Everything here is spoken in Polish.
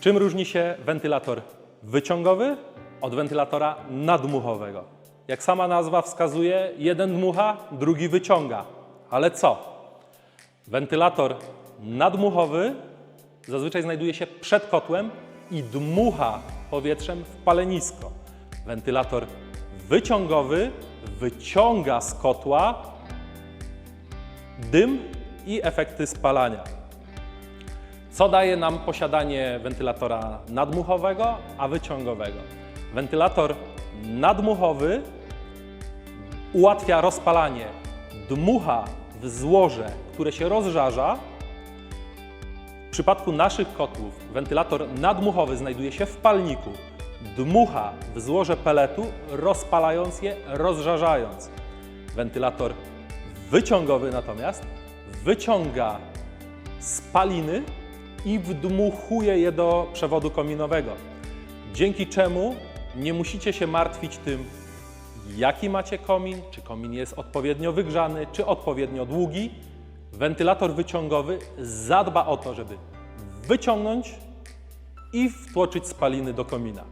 Czym różni się wentylator wyciągowy od wentylatora nadmuchowego? Jak sama nazwa wskazuje, jeden dmucha, drugi wyciąga. Ale co? Wentylator nadmuchowy zazwyczaj znajduje się przed kotłem i dmucha powietrzem w palenisko. Wentylator wyciągowy wyciąga z kotła dym i efekty spalania. Co daje nam posiadanie wentylatora nadmuchowego, a wyciągowego? Wentylator nadmuchowy ułatwia rozpalanie, dmucha w złoże, które się rozżarza. W przypadku naszych kotłów wentylator nadmuchowy znajduje się w palniku, dmucha w złoże peletu, rozpalając je, rozżarzając. Wentylator wyciągowy natomiast wyciąga spaliny i wdmuchuje je do przewodu kominowego. Dzięki czemu nie musicie się martwić tym, jaki macie komin, czy komin jest odpowiednio wygrzany, czy odpowiednio długi. Wentylator wyciągowy zadba o to, żeby wyciągnąć i wtłoczyć spaliny do komina.